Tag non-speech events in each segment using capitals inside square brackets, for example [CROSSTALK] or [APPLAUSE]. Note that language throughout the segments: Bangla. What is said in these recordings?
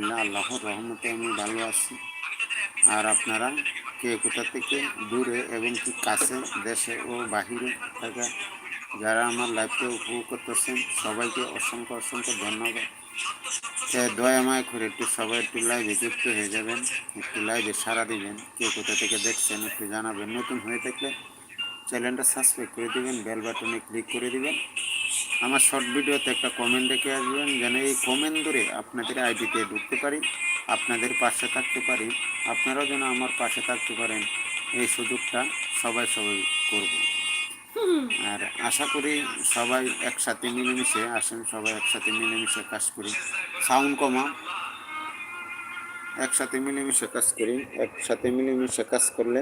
আলহামদুলিল্লাহ, আল্লাহর রহমতে আমি ভালো আছি। আর আপনারা কে কোথা থেকে দূরে এবং কি কাছে দেশে ও বাহিরে থাকা যারা আমার লাইফকে উপভোগ করতেছেন, সবাইকে অসংখ্য অসংখ্য ধন্যবাদ। তাই দয়া মায় করে একটু সবাই একটু লাইভে যুক্ত হয়ে যাবেন, একটু লাইভে সারা দিবেন, কে কোথা থেকে দেখছেন একটু জানাবেন। নতুন হয়ে থাকলে চ্যানেলটা সাবস্ক্রাইব করে দিবেন, বেল বাটনে ক্লিক করে দিবেন। আমার শর্ট ভিডিওতে একটা কমেন্ট রেখে আসবেন, যেন এই কমেন্ট ধরে আপনাদের আইডিতে ঢুকতে পারি, আপনাদের পাশে থাকতে পারি, আপনারাও যেন আমার পাশে থাকতে পারেন, এই সুযোগটা সবাই সবাই করব। আর আশা করি সবাই একসাথে মিলেমিশে আসেন, সবাই একসাথে মিলেমিশে কাজ করি। সাউন্ড কমা একসাথে মিলেমিশে কাজ করি, একসাথে মিলেমিশে কাজ করলে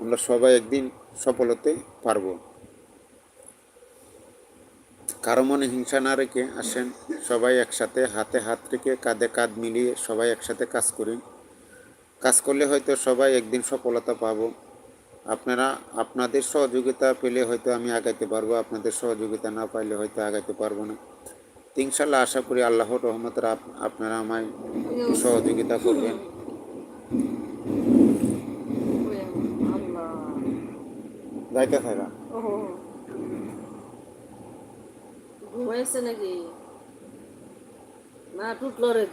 আমরা সবাই একদিন সফল হতে পারব। কারও মনে হিংসা না রেখে আসেন সবাই একসাথে হাতে হাত রেখে কাঁধে কাঁধ মিলিয়ে সবাই একসাথে কাজ করি। কাজ করলে হয়তো সবাই একদিন সফলতা পাবো। আপনারা আপনাদের সহযোগিতা পেলে হয়তো আমি আগাইতে পারব আপনাদের সহযোগিতা না পাইলে হয়তো আগাইতে পারব না। তো ইনশাল্লাহ আশা করি আল্লাহর রহমতের আপ- আপনারা আমায় সহযোগিতা করবেন। যাইতে থাকা। ঘুমাইছে নাকি? না টুটলো রে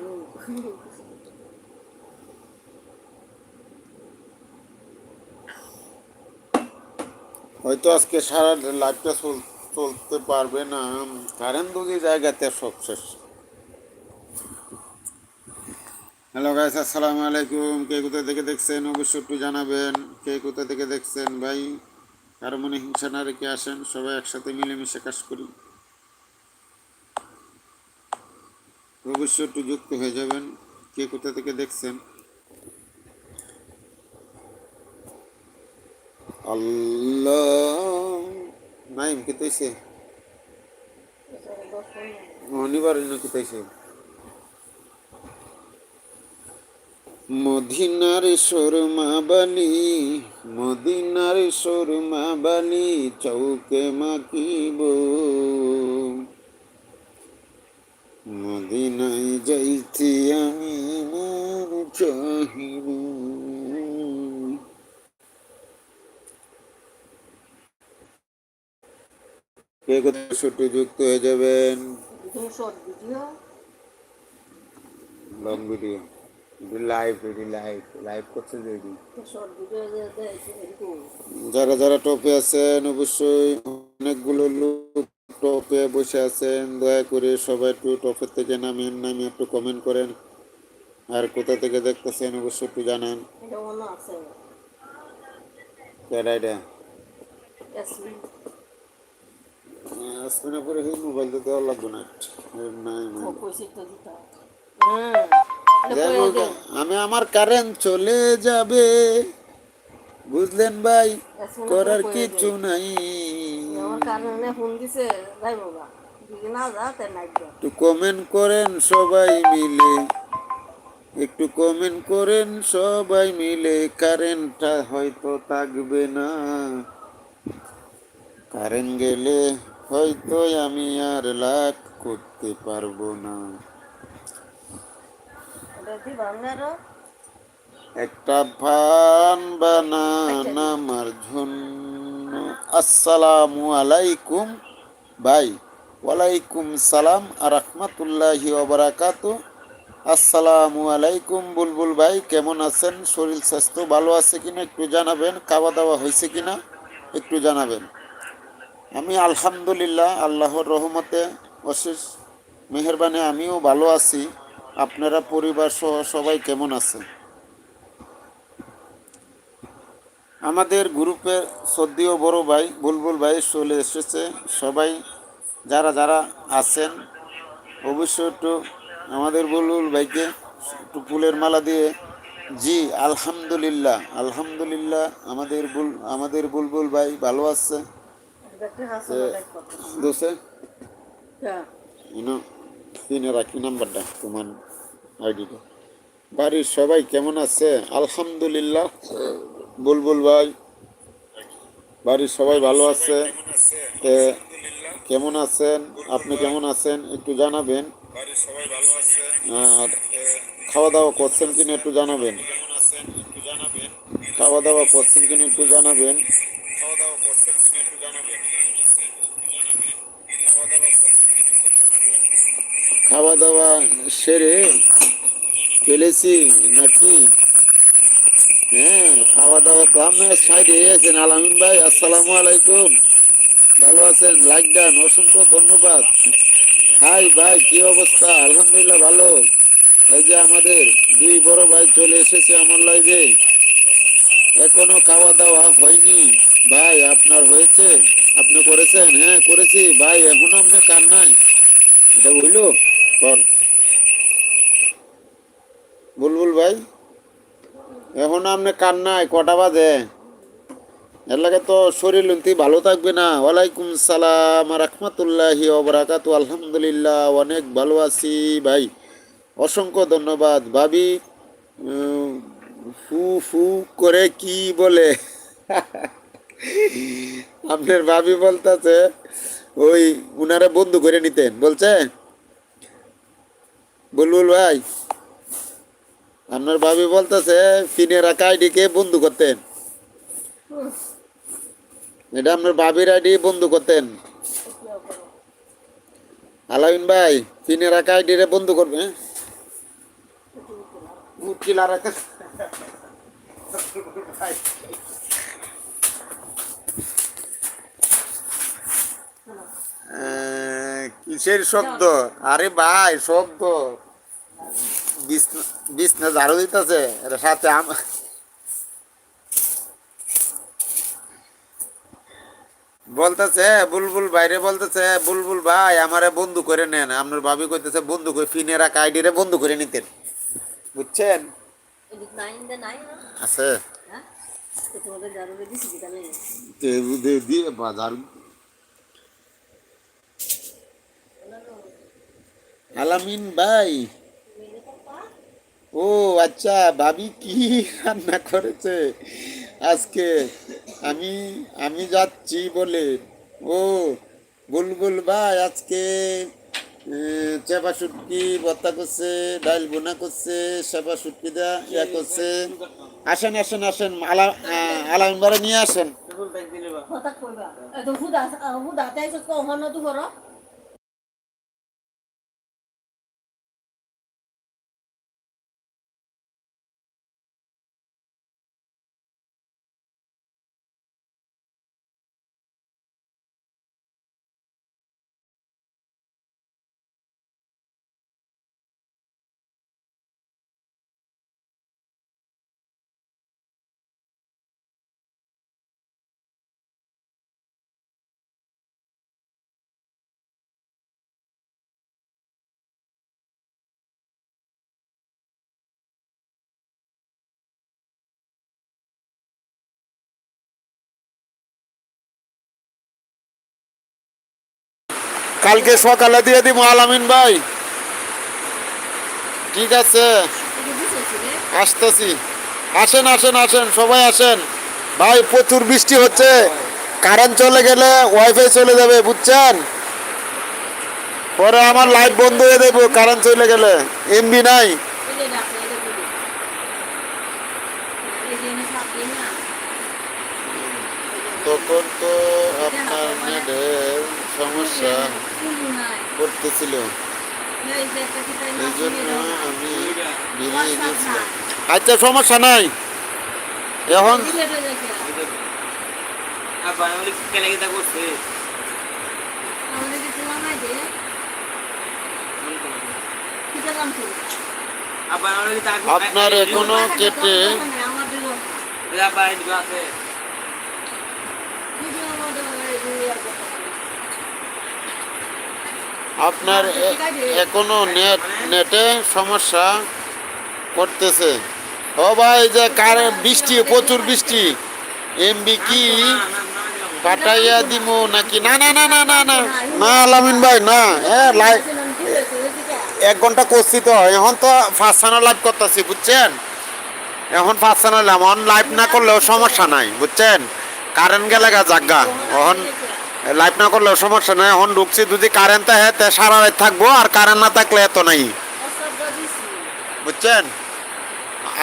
হয়তো আজকে সারা লাইফটা চলতে পারবে না। কারেন্ট দুটি জায়গাতে সব শেষ হ্যালো গাইস আসসালামু আলাইকুম। কে কোথা থেকে দেখছেন? অবশ্যই একটু জানাবেন। কে কোথা থেকে দেখছেন ভাই? কারও মনে হিংসা না রেখে আসেন। সবাই একসাথে মিলেমিশে কাজ করি। অবশ্যই একটু যুক্ত হয়ে যাবেন। কে কোথা থেকে দেখছেন? আল্লাহ। নাইম কিতাইছে অনিবার কিতাইছে মদিনার সুরমা বালি মদিনার সুরমা বালি চৌকে মাকিব মদিনায় যাইতে আমি মন চাহিব কে কোথায় ছুটি যুক্ত হয়ে যাবেন? Long video. লাইভ এডি লাইভ লাইভ করছে রেডি শর্ট ভিডিও যে দেখছি এরকম যারা যারা টপে আছেন অবশ্যই অনেকগুলো লোক টপে বসে আছেন দয়া করে সবাই একটু টপের থেকে নামেন নামে একটু কমেন্ট করেন। আর কোথা থেকে দেখতেছেন অবশ্যই একটু জানান। আসবে পরে সেই মোবাইল লাগবে না। হ্যাঁ হোক, দেন। আমি আমার কারেন্ট চলে যাবে। বুঝলেন ভাই? করার কিছু নাই। একটু কমেন্ট করেন সবাই মিলে। একটু কমেন্ট করেন সবাই মিলে কারেন্টটা হয়তো থাকবে না। কারেন্ট গেলে হয়তো আমি আর লাভ করতে পারব না। একটা ফান বানান আমার জন্য আসসালামু আলাইকুম। ভাই, ওয়ালাইকুম সালাম আর রহমতুল্লাহি ওবরাকাত আসসালামু আলাইকুম বুলবুল ভাই, কেমন আছেন? শরীর স্বাস্থ্য ভালো আছে কিনা একটু জানাবেন? খাওয়া দাওয়া হয়েছে কিনা? একটু জানাবেন। আমি আলহামদুলিল্লাহ আল্লাহর রহমতে অশেষ মেহরবানি আমিও ভালো আছি। আপনারা পরিবার সহ সবাই কেমন আছেন? আমাদের গ্রুপের সদ্যীয় বড় ভাই বুলবুল ভাই চলে এসেছে। সবাই যারা যারা আছেন অবশ্যই একটু আমাদের বুলবুল ভাইকে একটু ফুলের মালা দিয়ে জি আলহামদুলিল্লাহ আলহামদুলিল্লাহ আমাদের বুল আমাদের বুলবুল ভাই ভালো আছে। দোষে? হ্যাঁ। কিনে রাখি নাম্বারটা তোমার আইডিটা। বাড়ির সবাই কেমন আছে? আলহামদুলিল্লাহ। বুলবুল ভাই, বাড়ির সবাই ভালো আছে? কেমন আছেন? আপনি কেমন আছেন? একটু জানাবেন। আছে আর খাওয়া দাওয়া করছেন কিনা একটু জানাবেন। খাওয়া দাওয়া করছেন কিনা একটু জানাবেন? খাওয়া দাওয়া সেরে ফেলেছি নাকি? হ্যাঁ খাওয়া দাওয়া আপনার সাইডে এসেছেন আলামিন ভাই, আসসালামু আলাইকুম। ভালো আছেন? লাইক দেন, অসংখ্য ধন্যবাদ। হাই ভাই, কি অবস্থা? আলহামদুলিল্লাহ ভালো। এই যে আমাদের দুই বড় ভাই চলে এসেছে আমার লাইভে এখনও খাওয়া দাওয়া হয়নি। ভাই, আপনার হয়েছে? আপনি করেছেন? হ্যাঁ করেছি। ভাই, এখনও আপনি কার নাই। এটা বলল? কর বুলবুল ভাই? এখন আপনি কার নাই, কটা বাজে? এর লাগে তো শরীর লুন্তি ভালো থাকবে না। ওয়ালাইকুম সালাম, রহমতুল্লাহি ওবরাকাত আলহামদুলিল্লাহ, অনেক ভালো আছি ভাই। অসংখ্য ধন্যবাদ। ভাবি ফু ফু করে কি বলে? [LAUGHS] আপনার ভাবি বলতেছে, ওই উনারা বন্ধু করে নিতেন, বলছে? বুলবুল ভাই আপনার ভাবি বলতেছে ফিনে রাখা আইডিকে বন্ধু করতেন। এটা আপনার ভাবির আইডি বন্ধু করতেন। আলামিন ভাই ফিনে রাখা আইডি রে বন্ধু করবে হ্যাঁ? কিসের শব্দ? আরে ভাই, শব্দ। বিছনা ঝাড়ু দিতেছে সাথে আম বলতেছে বুলবুল বাইরে বলতেছে বুলবুল ভাই আমারে বন্ধু করে নেন। আপনার ভাবি কইতেছে বন্ধু করে ফিনে রাখা আইডি রে বন্ধু করে নিতেন। বুঝছেন? আছে। হ্যাঁ? আলামিন ভাই ও আচ্ছা ভাবি কি রান্না করেছে? আজকে আমি আমি যাচ্ছি বলে। ও বুলবুল ভাই আজকে চেপা শুটকি ভর্তা করছে ডাইল বোনা করছে চেপা শুটকি দা ইয়া করছে। আসেন আসেন আসেন আলা আলামিন বারে নিয়ে আসেন। কালকে সকালে দিয়ে দিব আলামিন ভাই। ঠিক আছে। আসতেছি। আসেন আসেন আসেন, সবাই আসেন। ভাই, প্রচুর বৃষ্টি হচ্ছে। কারেন্ট চলে গেলে ওয়াইফাই চলে যাবে, বুঝছেন? পরে আমার লাইট বন্ধ হয়ে দেবো কারেন্ট চলে গেলে। এমবি নাই। তখন তো আপনার সমস্যা। করতেছিল। এই জন্য আমি বেরিয়ে গেছিলাম আচ্ছা সমস্যা নাই। এখন ডিলেটে দেখে। আবার আমাদের আপনার এখনও নেট, নেটে সমস্যা করতেছে। ও ভাই, যে কারেন্ট, বৃষ্টি, প্রচুর বৃষ্টি। এমবি কি পাঠাইয়া দিব নাকি? না না না না না না। না, আলামিন ভাই, না। হ্যাঁ লাইভ এক ঘণ্টা করছি তো। এখন তো ফার্স্ট চ্যানেল লাইভ করতেছি, বুঝছেন? এখন ফার্স্ট চ্যানেল এমন লাইভ না করলেও সমস্যা নাই, বুঝছেন? কারেন্ট গেলে গা জাগা। এখন লাইভ না করলেও সমস্যা নাই। এখন ঢুকছি, যদি কারেন্ট থাকে তে সারা রাত থাকব, আর কারেন্ট না থাকলে এত নাই। বুঝছেন?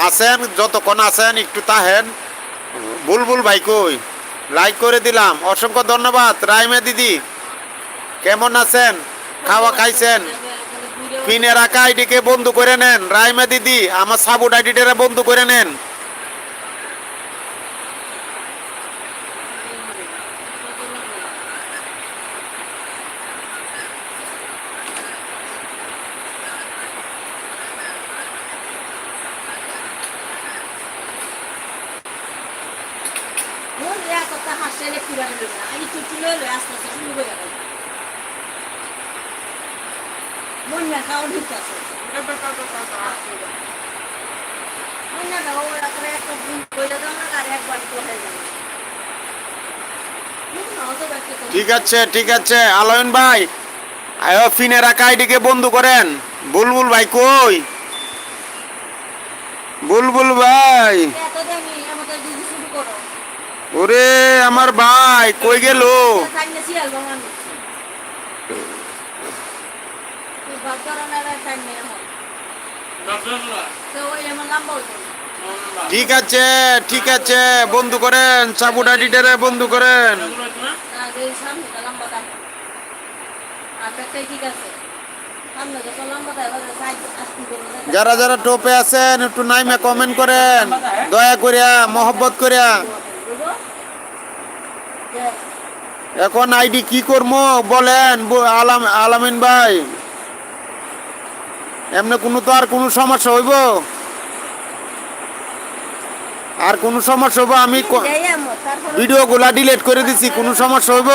আছেন যতক্ষণ আছেন একটু তাহেন। বুলবুল ভাই কই? লাইক করে দিলাম। অসংখ্য ধন্যবাদ। রাইমে দিদি, কেমন আছেন? খাওয়া খাইছেন? পিনে রাখা আইডিকে বন্ধু করে নেন। রাইমে দিদি, আমার সাবুট আইডিটা বন্ধু করে নেন মোর এক কথা হাসলে পুরা হলো না আমি চুচু লইলে আস্তে আস্তে শুরু করে গেল মন না খাওয়া ঠিক আছে মন না খাওয়া ওরা করে একটা ভুল কইলে তো আমরা আর একবার তো হয়ে যাবে ঠিক আছে ঠিক আছে। আলয়ন ভাই, আয়ো ফিনে রাখা আইডিকে বন্ধু করেন। বুলবুল ভাই কই? বুলবুল ভাই। ওরে আমার ভাই, কই গেল? আমার ঠিক আছে ঠিক আছে, বন্ধু করেন সাবুট আইডিটারে বন্ধু করেন। যারা যারা টোপে আছেন, একটু নাইমে কমেন্ট করেন, দয়া করিয়া, মহব্বত করিয়া। এখন আইডি কি করব বলেন আলাম আলামিন ভাই। এমনি কোনো তো আর কোনো সমস্যা হইব? আর কোনো সমস্যা হব আমি ভিডিওগুলা ডিলেট করে দিছি কোনো সমস্যা হইব?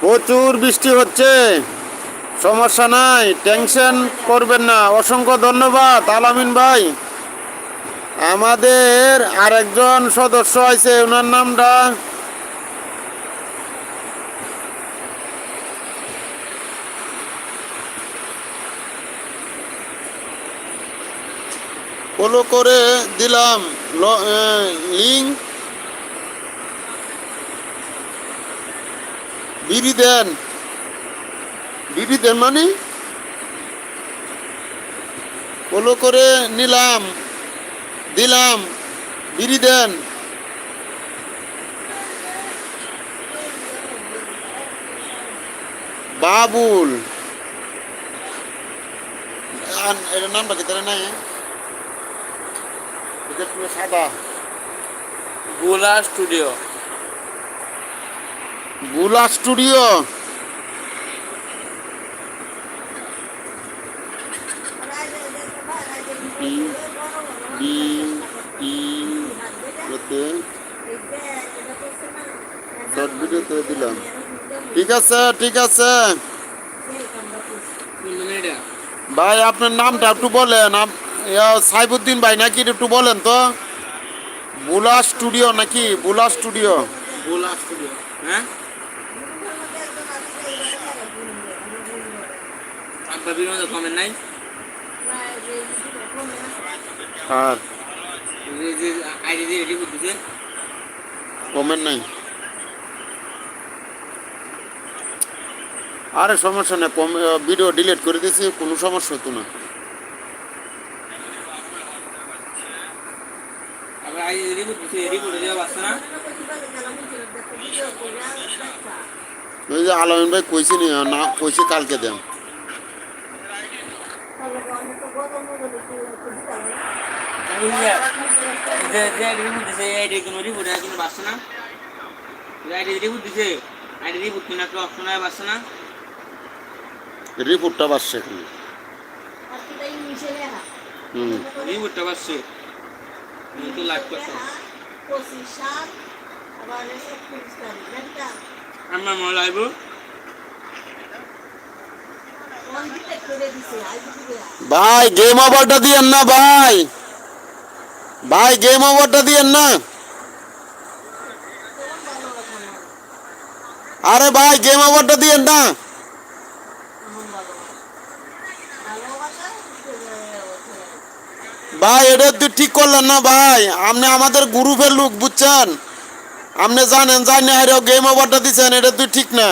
প্রচুর বৃষ্টি হচ্ছে। সমস্যা নাই, টেনশন করবেন না। অসংখ্য ধন্যবাদ, আলামিন ভাই। আমাদের আরেকজন সদস্য আছে ওনার নামটা ফলো করে দিলাম। লিঙ্ক। বিড়ি দেন। বিবি দেন মানে? ফলো করে নিলাম। দিলাম। বিড়ি দেন। বাবুল। এটার নামটা কি তারা নাই এটা সাদা। গোলা স্টুডিও। বুলা স্টুডিও। ই শর্ট ভিডিওতে দিলাম ঠিক আছে ঠিক আছে ভাই আপনার নামটা একটু বলেন সাইবুদ্দিন ভাই নাকি একটু বলেন তো। বুলা স্টুডিও নাকি? বুলা স্টুডিও। গোলা স্টুডিও হ্যাঁ? আর কমেন্ট নাই। আরে সমস্যা নেই ভিডিও ডিলিট করে দিয়েছি কোনো সমস্যা হতো না আবার আইডি রেডি করতেছে রেডি করে দেওয়া পারছে না ওই যে আলমিন ভাই কইছি নি না কইছি কালকে দেন রিপোর্টটা বাসছে হুম রিপোর্টটা পাচ্ছে তুই লাইভ করছ পঁচিশ সাল আবার একত্রিশ তারিখ একটা আমার মনে দিবে ভাই গেম ওভারটা দিয়েন না, ভাই। ভাই গেম ওভারটা দিয়েন না। আরে ভাই গেম ওভারটা দিয়েন না এমন ভালো ভালোবাসা ভাই, এটা তুই ঠিক করলেন না ভাই। আপনি আমাদের গ্রুপের লোক, বুঝছেন? আপনি জানেন জানি আরে গেম ওভারটা দিচ্ছেন এটা তুই ঠিক না।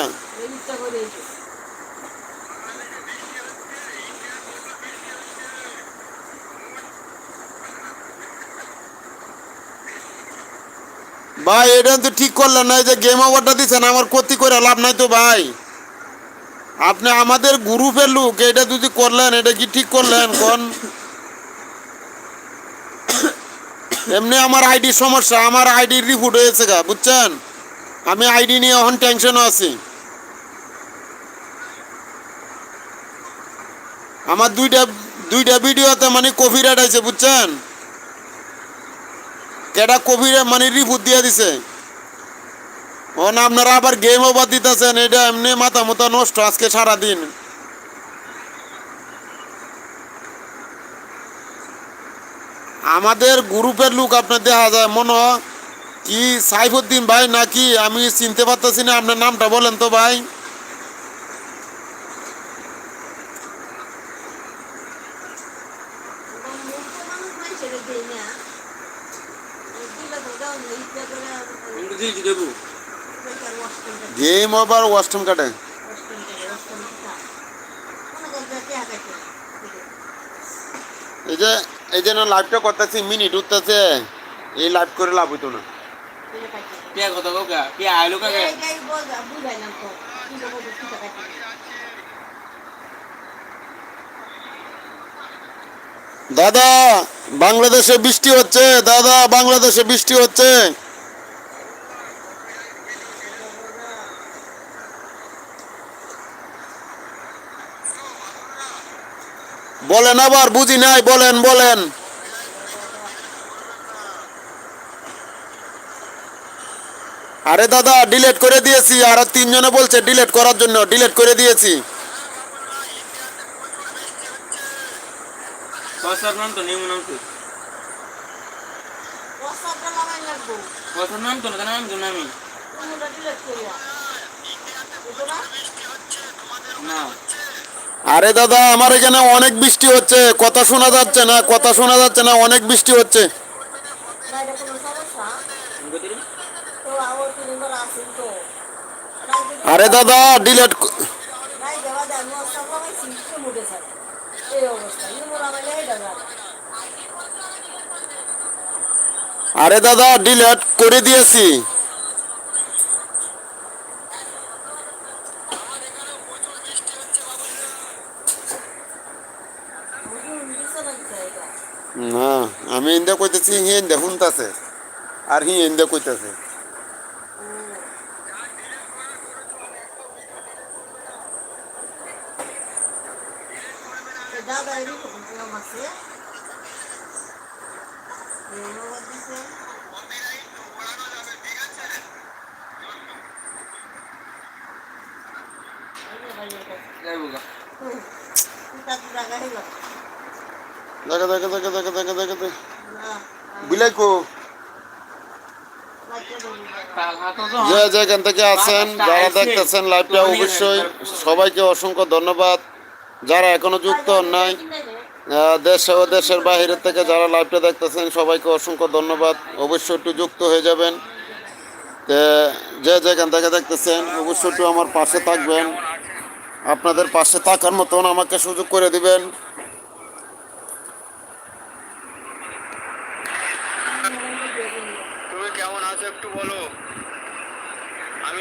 ভাই, এটা তো ঠিক করলেন না, এই যে গেম ওভারটা দিচ্ছেন আমার ক্ষতি করে লাভ নাই তো ভাই। আপনি আমাদের গ্রুপের লোক, এটা যদি করলেন, এটা কি ঠিক করলেন? কোন এমনি আমার আইডির সমস্যা, আমার আইডির রিপোর্ট হয়েছে গা, বুঝছেন? আমি আইডি নিয়ে এখন টেনশনও আছি। আমার দুইটা দুইটা ভিডিওতে মানে কপিরাইট আছে বুঝছেন? কেডা কবিরে মানে রিপোর্ট দিয়ে দিছে। ও না আপনারা আবার গেম ওভার দিতেছেন, এটা এমনি মাথা মতো নষ্ট আজকে সারাদিন। আমাদের গ্রুপের লোক আপনার দেখা যায়, মনে কি সাইফুদ্দিন ভাই নাকি? আমি চিনতে পারতেছি না, আপনার নামটা বলেন তো ভাই। গেম ওভার ওয়াশরুম কাটে। এই যে এই যে লাইভটা করতেছি মিনিট উঠতেছে। এই লাইভ করে লাভ হইতো না। আইলো কাকে দাদা বাংলাদেশে বৃষ্টি হচ্ছে দাদা বাংলাদেশে বৃষ্টি হচ্ছে। বলেন আবার বুঝি নাই বলেন বলেন। আরে দাদা ডিলেট করে দিয়েছি আর তিনজনে বলছে ডিলেট করার জন্য ডিলেট করে দিয়েছি। কসার নাম তো নেমু নাম তো ওয়াশরুমটা লাগাই লাগবো। কসার নাম তো না। আরে দাদা, আমার এখানে অনেক বৃষ্টি হচ্ছে। কথা শোনা যাচ্ছে না, কথা শোনা যাচ্ছে না, অনেক বৃষ্টি হচ্ছে। আরে দাদা ডিলেট আরে দাদা ডিলেট করে দিয়েছি বুঝুন দিছে না কি এটা না আমি ইন্দা কইতেছি হি ইন্দা শুনতাছে আর হি ইন্দা কইতেছে তো দাদা এরই প্রবলেম আছে ধন্যবাদ দিছে যাইবো গা দেখা দেখা দেখা দেখা দেখা দেখা দেখা। বিলাই যে যেখান থেকে আছেন, যারা দেখতেছেন লাইভটা অবশ্যই সবাইকে অসংখ্য ধন্যবাদ। যারা এখনও যুক্ত হন নাই দেশে ও দেশের বাইরে থেকে যারা লাইভটা দেখতেছেন, সবাইকে অসংখ্য ধন্যবাদ। অবশ্যই একটু যুক্ত হয়ে যাবেন। যে যেখান থেকে দেখতেছেন, অবশ্যই একটু আমার পাশে থাকবেন। আপনাদের পাশে থাকার মতন আমাকে সুযোগ করে দিবেন তুমি কেমন আছো একটু বলো আমি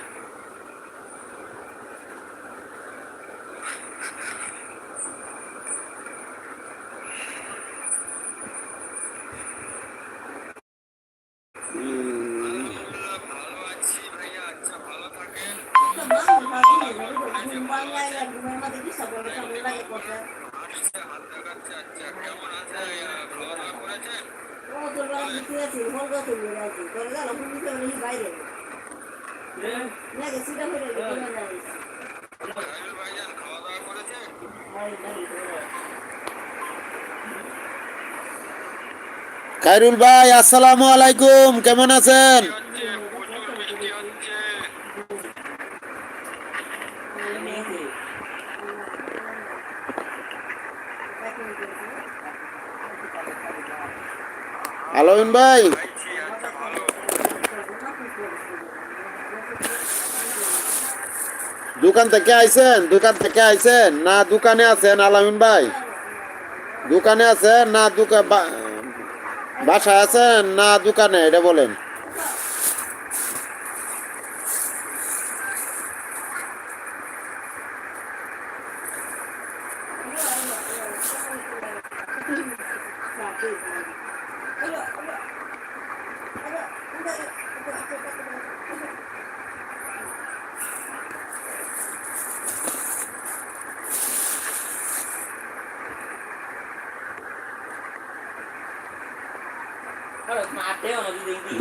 তো ভালো আছি ভালো হাঁটছে হাত দেখাচ্ছে আচ্ছা কেমন আছে আহ, খাওয়া দাওয়া করেছেন ও তোর বাবা দিতে আছে ফোন করতে বলে আছে তোর গেল ফোন দিতে বলে বাইরে না গেছি তা হয়ে গেল না জানিস খাইরুল ভাইজান খাওয়া দাওয়া করেছেন আরে নাই খাইরুল ভাই আসসালামু আলাইকুম কেমন আছেন হচ্ছে প্রচুর বৃষ্টি হচ্ছে আলামিন ভাই খাইছি আচ্ছা ভালো দোকান থেকে আইছেন দোকান থেকে আইছেন না দোকানে আছেন আলামিন ভাই দোকানে আছেন না দোকান বাসায় আছেন না দোকানে? এটা বলেন।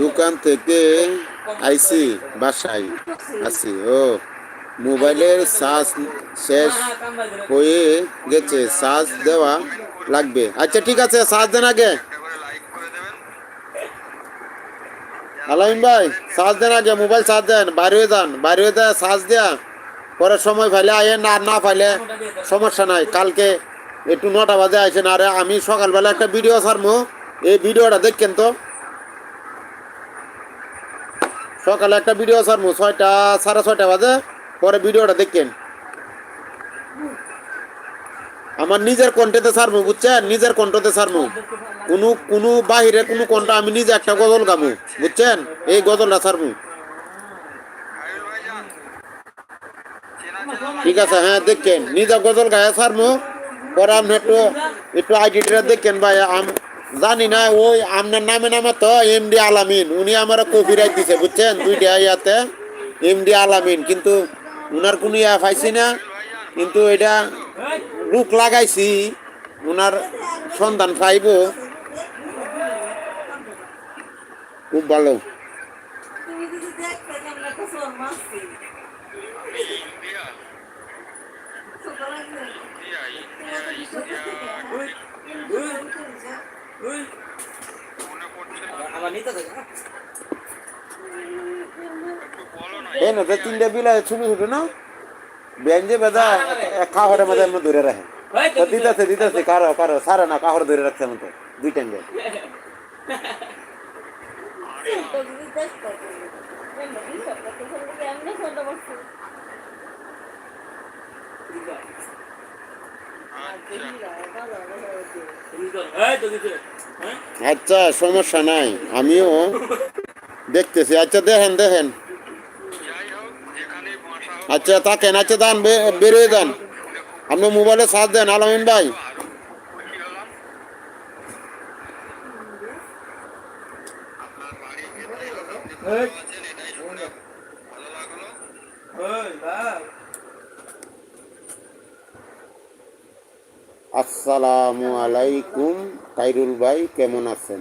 দোকান থেকে আইসি, বাসায় আছি। ও, মোবাইলের চার্জ শেষ হয়ে গেছে, চার্জ দেওয়া লাগবে। আচ্ছা ঠিক আছে, চার্জ দেন আগে। আলামিন ভাই, চার্জ দেন আগে, মোবাইল চার্জ দেন, বাইরে হয়ে যান, বাইরে হয়ে দেয় চার্জ দেয়া। পরে সময় ফাইলে আয়ে না না ফাইলে সমস্যা নাই। কালকে একটু নটা বাজে আইসেন আরে আমি সকালবেলা একটা ভিডিও ছাড়মু। এই ভিডিওটা দেখেন তো। সকালে একটা ভিডিও ছাড়মু, ছয়টা, সাড়ে ছয়টা বাজে, পরে ভিডিওটা দেখেন। আমার নিজের কণ্ঠেতে ছাড়মু, বুঝছেন? নিজের কণ্ঠতে ছাড়মু। কোনো কোনো বাহিরে কোনো কণ্ঠ আমি নিজে একটা গজল গামু, বুঝছেন? এই গজলটা চেনা ঠিক আছে হ্যাঁ দেখেন। নিজে গজল গায়ে ছাড়মু, পরে আপনি একটু একটু আইডিটা দেখেন ভাই, আম জানি না, ওই আপনার নামে নামে তো এমডি আলামিন উনি আমার কপিরাইট দিছে, বুঝছেন? দুইটা ইয়াতে এমডি আলামিন কিন্তু উনার কোনো ইয়া পাইছি না, কিন্তু এটা রুখ লাগাইছি, উনার সন্ধান পাইব। খুব ভালো তুমি যদি দেখতে কেমন একটা সোর মারছি আমি ইন্ডিয়া ছোট লাগছে ইন্ডিয়া ইন্ডিয়া মনে পড়ছে না আবার নিতে থাকে একটু বলো না এই না তো তিনটা বিলা ছবি ছোট না বেঞ্জে বেদা কাহরে মধ্যে এমনি ধরে রাখে তো দিতেছে দিতেছে কারও কারও সারে না কাহরে ধরে রাখছে মতো দুই হ্যাঁ আচ্ছা সমস্যা নাই। আমিও দেখতেছি। আচ্ছা দেখেন দেখেন। আচ্ছা থাকেন। আচ্ছা দান বে- বেরোয় দেন। আপনি মোবাইলে সাথ দেন আলামিন ভাই। ভালো লাগল ওই ভাই আসসালামু আলাইকুম খাইরুল ভাই, কেমন আছেন?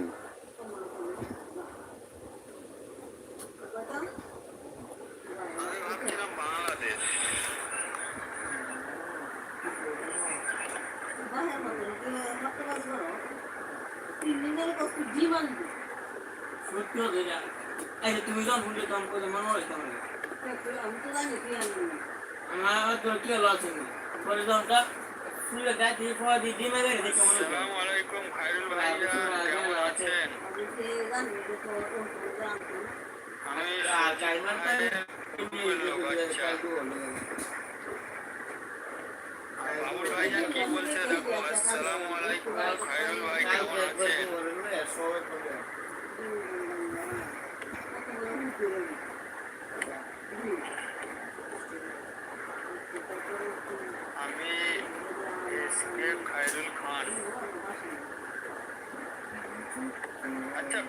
তুমি যখন শুনলে তখন করে আমি তো জানি আমার কি হলো আছে পরে যখনটা কি বলছে দেখো আসসালামু আলাইকুম বড় হুঁকি खैरुल खान। अच्छा